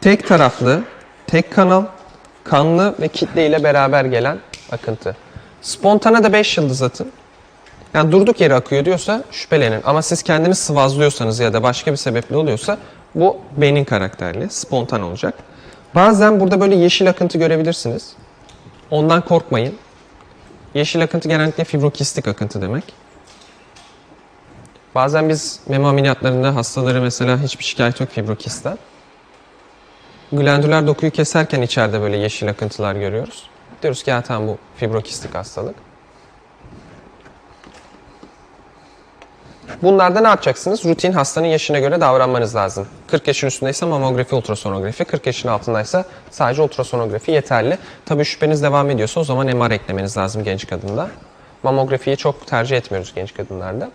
tek taraflı, tek kanal, kanlı ve kitle ile beraber gelen akıntı. Spontana da 5 yıldız atın. Yani durduk yere akıyor diyorsa şüphelenin. Ama siz kendiniz sıvazlıyorsanız ya da başka bir sebeple oluyorsa bu beynin karakterli, spontan olacak. Bazen burada böyle yeşil akıntı görebilirsiniz. Ondan korkmayın. Yeşil akıntı genellikle fibrokistik akıntı demek. Bazen biz meme ameliyatlarında hastaları mesela hiçbir şikayet yok fibrokistten. Glandüler dokuyu keserken içeride böyle yeşil akıntılar görüyoruz. Diyoruz ki ya bu fibrokistik hastalık. Bunlarda ne yapacaksınız? Rutin hastanın yaşına göre davranmanız lazım. 40 yaşın üstündeyse mamografi, ultrasonografi, 40 yaşın altındaysa sadece ultrasonografi yeterli. Tabii şüpheniz devam ediyorsa o zaman MR eklemeniz lazım genç kadında. Mamografiyi çok tercih etmiyoruz genç kadınlarda.